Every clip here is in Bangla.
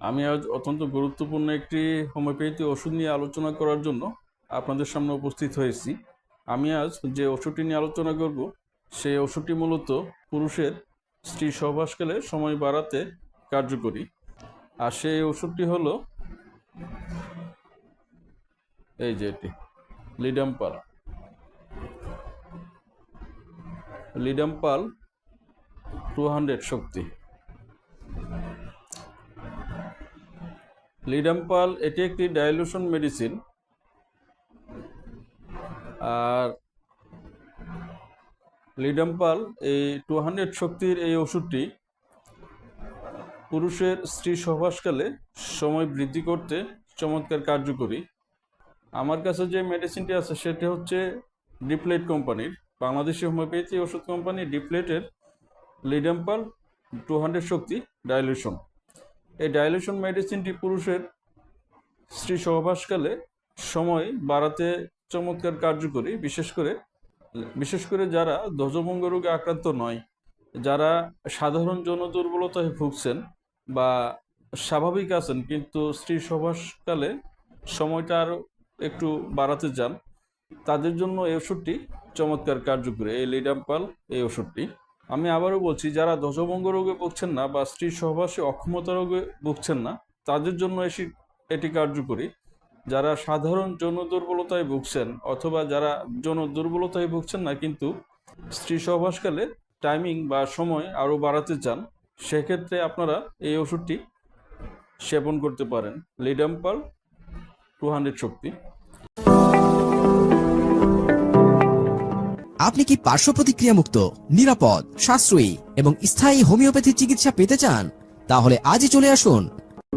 আমি আজ অত্যন্ত গুরুত্বপূর্ণ একটি হোমিওপ্যাথি ওষুধ নিয়ে আলোচনা করার জন্য আপনাদের সামনে উপস্থিত হয়েছি। আমি আজ যে ওষুধটি নিয়ে আলোচনা করব, সেই ওষুধটি মূলত পুরুষের স্ত্রী সহবাসকালে সময় বাড়াতে কার্যকরী। আর সেই ওষুধটি হলো এই যে এটি, Ledum pal. Ledum pal two hundred শক্তি। লিডাম্পাল এটি একটি ডাইলুশন মেডিসিন আর লিডাম্পাল এই টু হান্ড্রেড শক্তির এই ওষুধটি পুরুষের স্ত্রী সহবাসকালে সময় বৃদ্ধি করতে চমৎকার কার্যকরী। আমার কাছে যে মেডিসিনটি আছে, সেটি হচ্ছে ডিপ্লেট কোম্পানির বাংলাদেশি হোমিওপ্যাথি ওষুধ কোম্পানি ডিপ্লেটের লিডাম্পাল টু হান্ড্রেড শক্তি ডাইলিউশন এই ডাইলিউশন মেডিসিনটি পুরুষের স্ত্রী সহবাসকালে সময় বাড়াতে চমৎকার কার্যকরী, বিশেষ করে বিশেষ করে যারা ধ্বজভঙ্গ রোগে আক্রান্ত নয়, যারা সাধারণ যৌন দুর্বলতায় ভুগছেন বা স্বাভাবিক আছেন কিন্তু স্ত্রী সহবাসকালে সময়টা আরও একটু বাড়াতে চান, তাদের জন্য এই ওষুধটি চমৎকার কার্যকরী, এই লিডাম্পাল এই ওষুধটি। আমি আবারও বলছি, যারা ধ্বজভঙ্গ রোগে ভুগছেন না বা স্ত্রী সহবাসে অক্ষমতা রোগে ভুগছেন না, তাদের জন্য এসি এটি কার্যকরী। যারা সাধারণ যৌন দুর্বলতায় ভুগছেন অথবা যারা যৌন দুর্বলতায় ভুগছেন না, কিন্তু স্ত্রী সহবাসকালে টাইমিং বা সময় আরও বাড়াতে চান, সেক্ষেত্রে আপনারা এই ওষুধটি সেবন করতে পারেন। লিডাম্পাল টু হান্ড্রেড শক্তি। আপনি কি পার্শ্ব প্রতিক্রিয়ামুক্ত নিরাপদ সাশ্রয়ী এবং স্থায়ী হোমিওপ্যাথি চিকিৎসা পেতে চান? তাহলে আজই চলে আসুন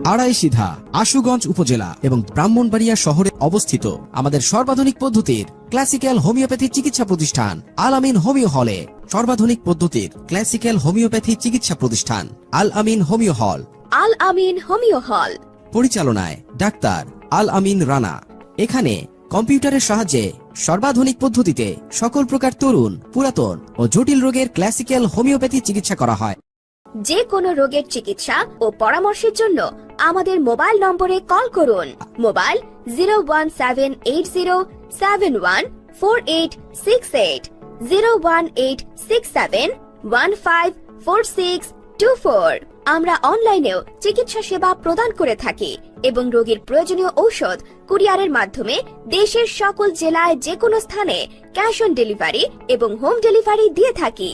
আড়াই সিধা আশুগঞ্জ উপজেলা এবং ব্রাহ্মণবাড়িয়া শহরে অবস্থিত আমাদের সর্বাধুনিক পদ্ধতির ক্লাসিক্যাল হোমিওপ্যাথি চিকিৎসা প্রতিষ্ঠান আল আমিন হোমিও হলে। সর্বাধুনিক পদ্ধতির ক্লাসিক্যাল হোমিওপ্যাথি চিকিৎসা প্রতিষ্ঠান আল আমিন হোমিও হল। আল আমিন হোমিও হল। পরিচালনায় ডাক্তার আল আমিন রানা। এখানে কম্পিউটারের সাহায্যে সর্বাধুনিক পদ্ধতিতে সকল প্রকার তরুণ, পুরাতন ও জটিল রোগের ক্লাসিক্যাল হোমিওপ্যাথি চিকিৎসা করা হয়। যে কোনো রোগের চিকিৎসা ও পরামর্শের জন্য আমাদের মোবাইল নম্বরে কল করুন। Mobile zero one seven eight zero seven one four eight six eight, zero one eight six seven one five four six two four. আমরা অনলাইনেও চিকিৎসা সেবা প্রদান করে থাকি এবং রোগীর প্রয়োজনীয় ঔষধ কুরিয়ারের মাধ্যমে দেশের সকল জেলায় যে কোনো স্থানে ক্যাশ অন ডেলিভারি এবং হোম ডেলিভারি দিয়ে থাকি।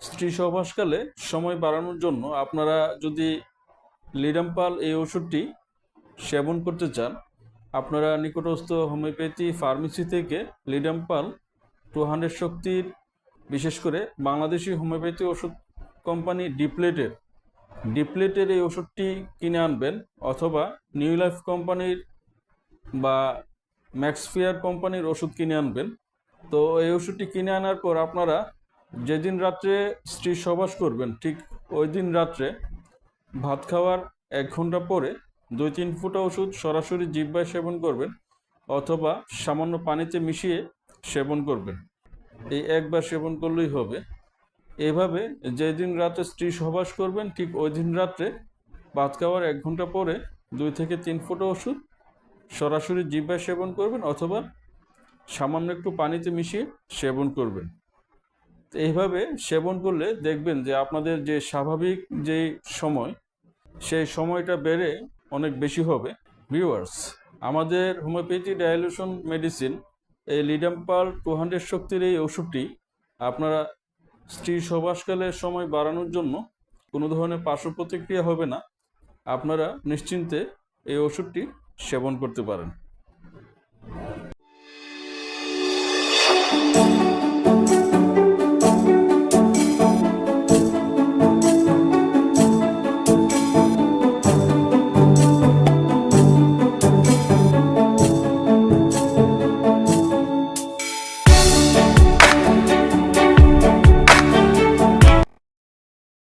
স্ত্রী সহবাসকালে সময় বাড়ানোর জন্য আপনারা যদি লিডাম্পাল এই ওষুধটি সেবন করতে চান, আপনারা নিকটস্থ হোমিওপ্যাথি ফার্মেসি থেকে লিডাম্পাল টু হান্ড্রেড শক্তির, বিশেষ করে বাংলাদেশি হোমিওপ্যাথি ওষুধ কোম্পানি ডিপ্লেটের ডিপ্লেটের এই ওষুধটি কিনে আনবেন অথবা নিউ লাইফ কোম্পানির বা ম্যাক্সফিয়ার কোম্পানির ওষুধ কিনে আনবেন। তো এই ওষুধটি কিনে আনার পর আপনারা যেদিন রাত্রে স্ত্রী সবাস করবেন, ঠিক ওই দিন রাত্রে ভাত খাওয়ার এক ঘণ্টা পরে দুই তিন ফুটা ওষুধ সরাসরি জিব্বায় সেবন করবেন অথবা সামান্য পানিতে মিশিয়ে সেবন করবেন। এই একবার সেবন করলেই হবে। এভাবে যেদিন রাতে স্ত্রী সহবাস করবেন, ঠিক ওই দিন রাত্রে ভাত খাওয়ার এক ঘণ্টা পরে দুই থেকে তিন ফুটো ওষুধ সরাসরি জিব্বায় সেবন করবেন অথবা সামান্য একটু পানিতে মিশিয়ে সেবন করবেন। এইভাবে সেবন করলে দেখবেন যে আপনাদের যে স্বাভাবিক যে সময়, সেই সময়টা বেড়ে অনেক বেশি হবে। ভিউয়ার্স, আমাদের হোমিওপ্যাথি ডায়ালিউশন মেডিসিন, এই লিডাম্পাল টু হান্ড্রেড শক্তির এই ওষুধটি আপনারা স্ত্রী সবাসকালে সময় বাড়ানোর জন্য কোনো ধরনের পার্শ্ব প্রতিক্রিয়া হবে না। আপনারা নিশ্চিন্তে এই ওষুধটি সেবন করতে পারেন।